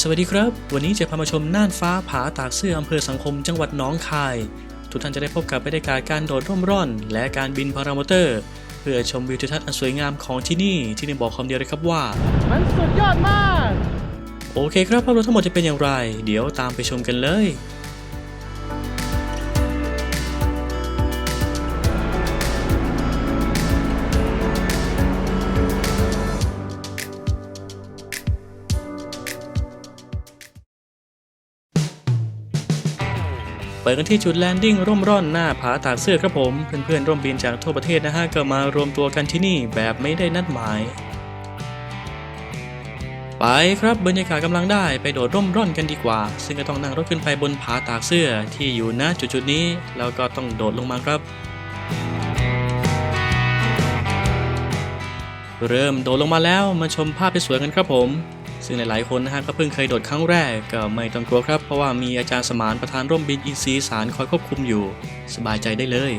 สวัสดีครับ วันนี้จะพามาชมน่านฟ้าผาตากเสื้ออำเภอสังคมจังหวัดหนองคาย ทุกท่านจะได้พบกับบรรยากาศการโดดร่มร่อน และการบินพารามอเตอร์ เพื่อชมวิวทิวทัศน์อันสวยงามของที่นี่ที่นี่บอกคำเดียวเลยครับว่า มันสุดยอดมาก โอเคครับภาพรวมทั้งหมดจะเป็นอย่างไร เดี๋ยวตามไปชมกันเลย ปิดกันที่จุดแลนดิ้งร่มร่อนหน้าผาตากเสื้อครับผม เพื่อนๆร่วมบินจากทั่วประเทศนะฮะก็มารวมตัวกันที่นี่แบบไม่ได้นัดหมาย ไปครับบรรยากาศกำลังได้ไปโดดร่มร่อนกันดีกว่า ซึ่งก็ต้องนั่งรถขึ้นไปบนผาตากเสื้อที่อยู่ณจุดๆนี้ แล้วก็ต้องโดดลงมาครับเริ่มโดดลงมาแล้วมาชมภาพที่สวยกันครับผม ซึ่งหลายๆคนนะฮะก็เพิ่งเคยโดดครั้งแรกก็ไม่ต้องกลัวครับ เพราะว่ามีอาจารย์สมานประธานร่มบินอินซีสารคอยควบคุมอยู่ สบายใจได้เลย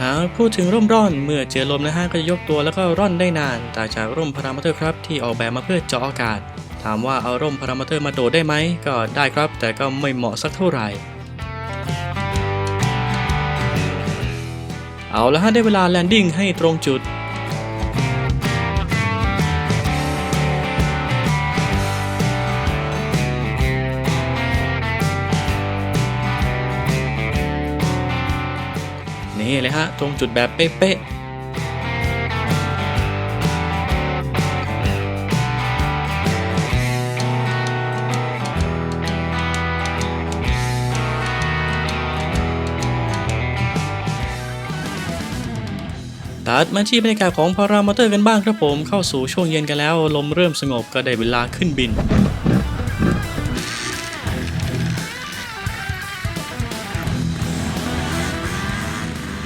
หาพูดถึงร่มร่อนเมื่อเจอลมนะฮะก็จะยกตัวแล้วก็ร่อนได้นานต่างจากร่มพารามอเตอร์ครับที่ออกแบบมาเพื่อเจาะอากาศ ถามว่าเอาร่มพารามอเตอร์มาโดดได้ไหมก็ได้ครับ แต่ก็ไม่เหมาะสักเท่าไหร่ เอาละฮะได้เวลาแลนดิ้งให้ตรงจุด นี่เลยฮะ ตรงจุดแบบเป๊ะ ตัดมาที่บรรยากาศของพารามอเตอร์กันบ้างครับผมเข้าสู่ช่วงเย็นกันแล้ว ลมเริ่มสงบก็ได้เวลาขึ้นบิน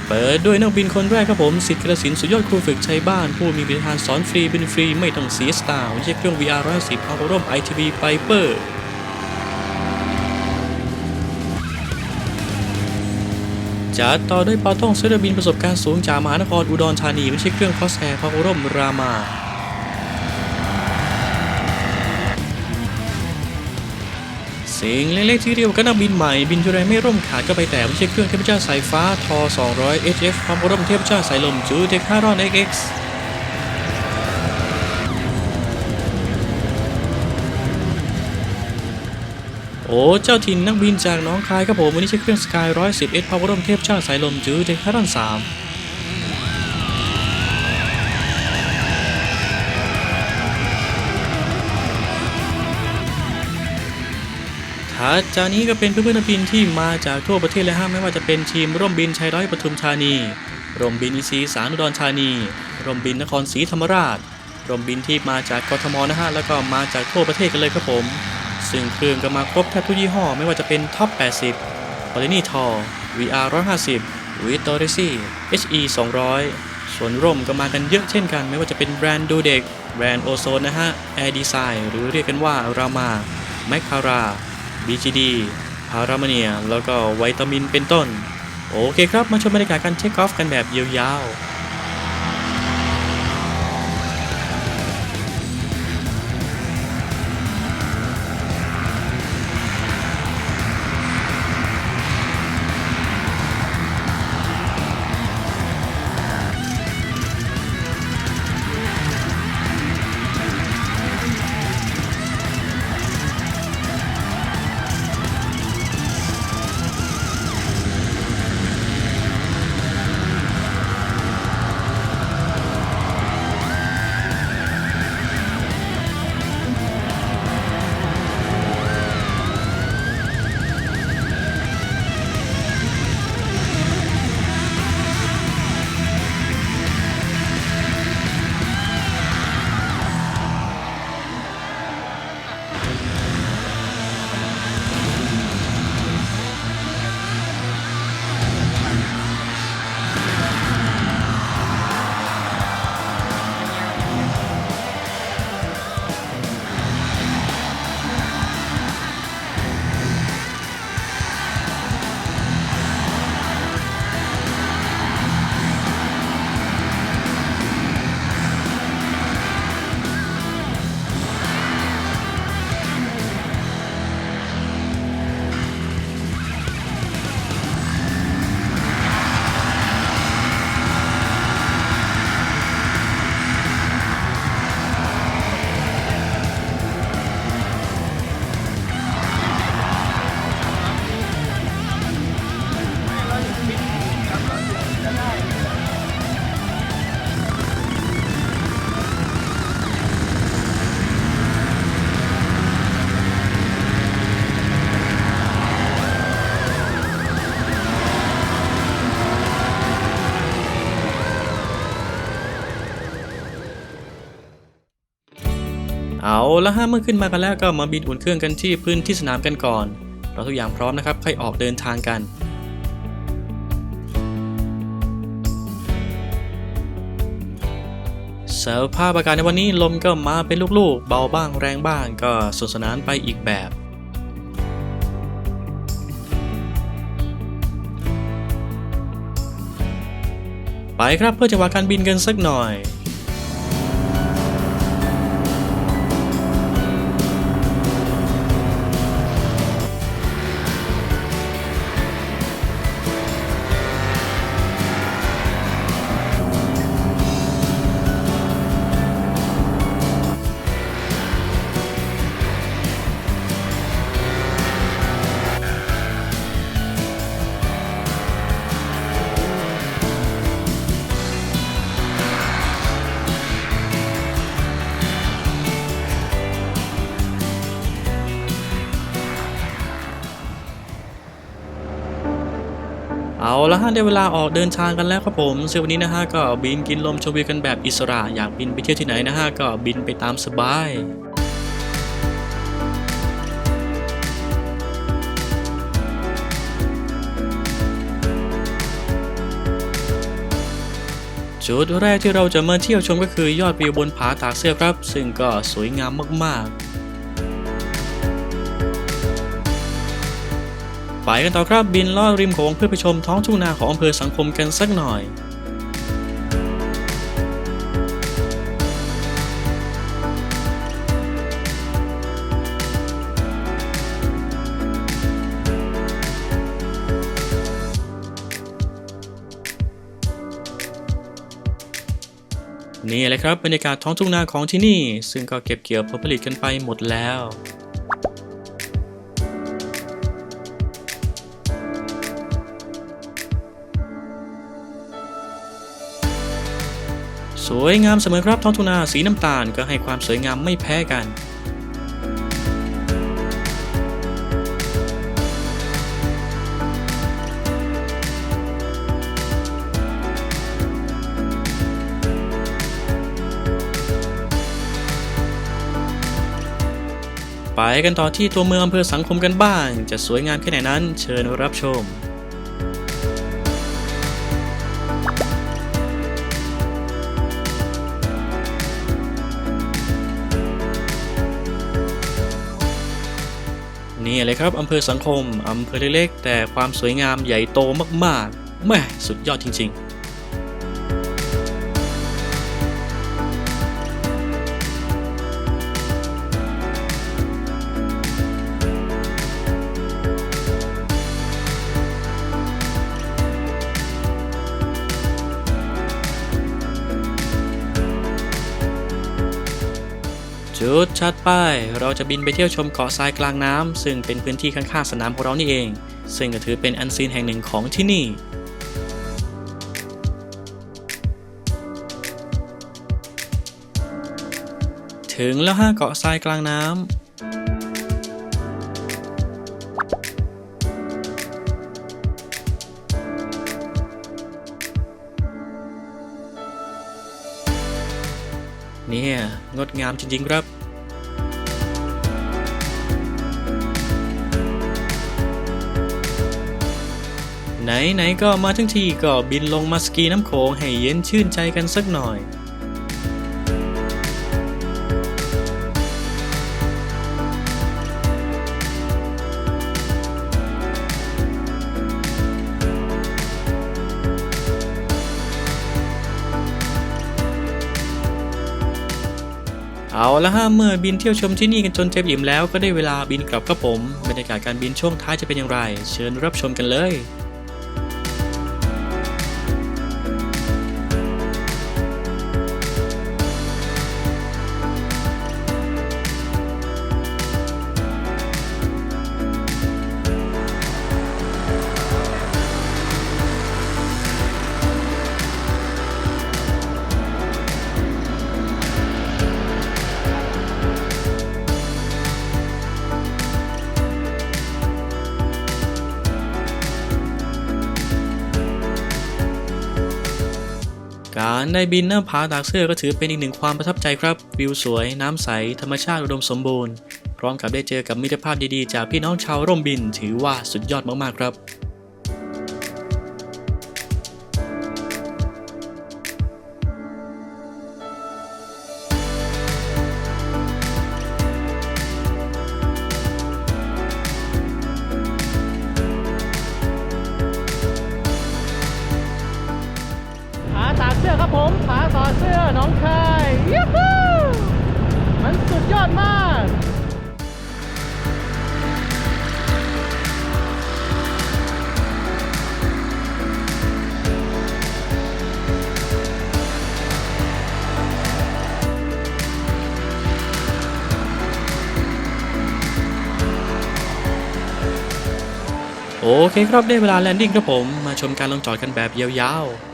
เปิดด้วยนักบินคนแรกครับผมสิทธิ์กระสินสุดยอดครูฝึกชัยบ้าน ผู้มีบริการสอนฟรีบินฟรีไม่ต้องเสียสตางค์ไม่ใช่เครื่อง VR 110เอาร่ม ITV Piper จ๋าต่อด้วยปาต้องเซอร์บินประสบการณ์สูงจากมหานครอุดรธานีไม่ใช่เครื่องคอสแอร์พาวร่มรามาสิ่งเล็กๆที่เรียกว่านักบินใหม่บินจุไรไม่ร่มขาดก็ไปแต่ไม่ใช่เครื่องเทพเจ้าสายฟ้าทอ200 HF พร้อมกับร่มเทพเจ้าสายลมจูเทคารอน XX โอ้เจ้าถิ่นนักบินจากน้องคายครับผม วันนี้ใช้เครื่องสกาย110 S พาวเวอร่มเทพเจ้าสายลมจูเทคารอน3ถัดจากนี้ก็เป็นเพื่อนๆนักบินที่มาจากทั่วประเทศเลยฮะไม่ว่าจะเป็นทีมร่มบินชัยร้อยปทุมธานี ร่มบินอีสีสารอุดรธานี ร่มบินนครศรีธรรมราช ร่มบินที่มาจากกทมนะฮะแล้วก็มาจากทั่วประเทศกันเลยครับผม ซึ่งเครื่องก็มาครบแทบทุกยี่ห้อไม่ว่าจะเป็นท็อป 80 p o l i n y t o r VR 150 v i t o r i c i HE 200 ส่วนร่มก็มากันเยอะเช่นกันไม่ว่าจะเป็นแบรนด์ดูเด็กแบรนด์โอโซนนะฮะ Air Design หรือเรียกกันว่ารามาแมคคารา BGD พารามเนีย แล้วก็ไวตามินเป็นต้น โอเคครับ มาชมบรรยากาศการเช็คออฟกันแบบยาวๆ ละฮะเมื่อขึ้นมากันแล้วก็มาบินอุ่นเครื่องกันที่พื้นที่สนามกันก่อน เราทุกอย่างพร้อมนะครับค่อยออกเดินทางกันสภาพอากาศในวันนี้ลมก็มาเป็นลูกๆ เบาบ้างแรงบ้างก็สนุกสนานไปอีกแบบ ไปครับเพื่อจังหวะการบินกันสักหน่อย ละฮะได้เวลาออกเดินทางกันแล้วครับผมซึ่งวันนี้นะฮะก็บินกินลมชมวิวกันแบบอิสระ อยากบินไปเที่ยวที่ไหนนะฮะก็บินไปตามสบายจุดแรกที่เราจะมาเที่ยวชมก็คือยอดวิวบนผาตากเสื้อครับ ซึ่งก็สวยงามมากๆ ไปกันต่อครับบินลอดริมโขงเพื่อไปชมท้องทุ่งนาของอำเภอสังคมกันสักหน่อยนี่แหละครับบรรยากาศท้องทุ่งนาของที่นี่ ซึ่งก็เก็บเกี่ยวผลผลิตกันไปหมดแล้ว สวยงามเสมอครับท้องทุ่งนาสีน้ำตาลก็ให้ความสวยงามไม่แพ้กันไปกันต่อที่ตัวเมืองอำเภอสังคมกันบ้าง จะสวยงามแค่ไหนนั้น เชิญรับชม นี่เลยครับอำเภอสังคมอำเภอเล็กๆแต่ความสวยงามใหญ่โตมากๆแม่สุดยอดจริง ๆ จุดชัดไปเราจะบินไปเที่ยวชมเกาะทรายกลางน้ำซึ่งเป็นพื้นที่ข้างๆสนามของเรานี่เอง ซึ่งก็ถือเป็นอันซีนแห่งหนึ่งของที่นี่ถึงแล้วฮะเกาะทรายกลางน้ำเนี่ย งดงามจริงๆครับ ไหนๆก็มาทั้งทีก็บินลงมาสกีน้ำโขงให้เย็นชื่นใจกันสักหน่อยเอาละฮะเมื่อบินเที่ยวชมที่นี่กันจนเต็มอิ่มแล้วก็ได้เวลาบินกลับครับผมบรรยากาศการบินช่วงท้ายจะเป็นอย่างไร เชิญรับชมกันเลยารได้บินหน้าผาตากเสื้อก็ถือเป็นอีกหนึ่งความประทับใจครับ วิวสวย น้ำใส ธรรมชาติอุดมสมบูรณ์ พร้อมกับได้เจอกับมิตรภาพดีๆ จากพี่น้องชาวร่มบิน ถือว่าสุดยอดมากๆครับ โอเคครับได้เวลาแลนดิ้งครับผม มาชมการลงจอดกันแบบยาวๆ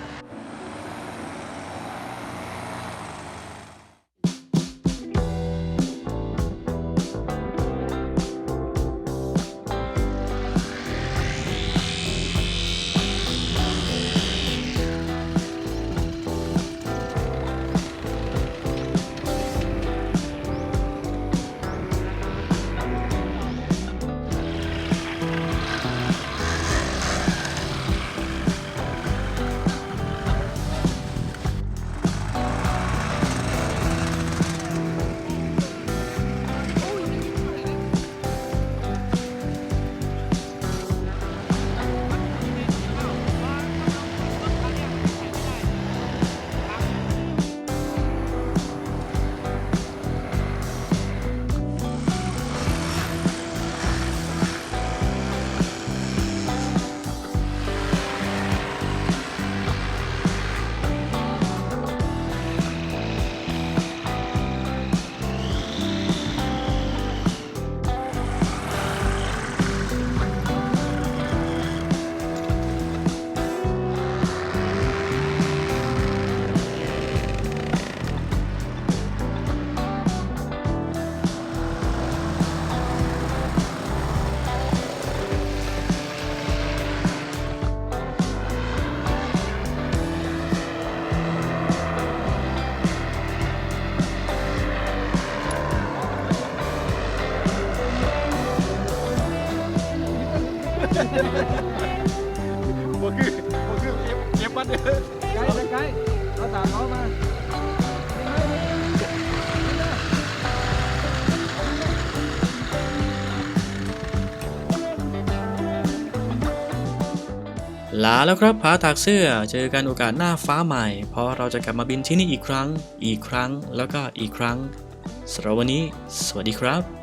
ลาแล้วครับผาตากเสื้อเจอกันโอกาสหน้าฟ้าใหม่ เพราะเราจะกลับมาบินที่นี่อีกครั้ง อีกครั้งแล้วก็อีกครั้งสำหรับวันนี้ สวัสดีครับ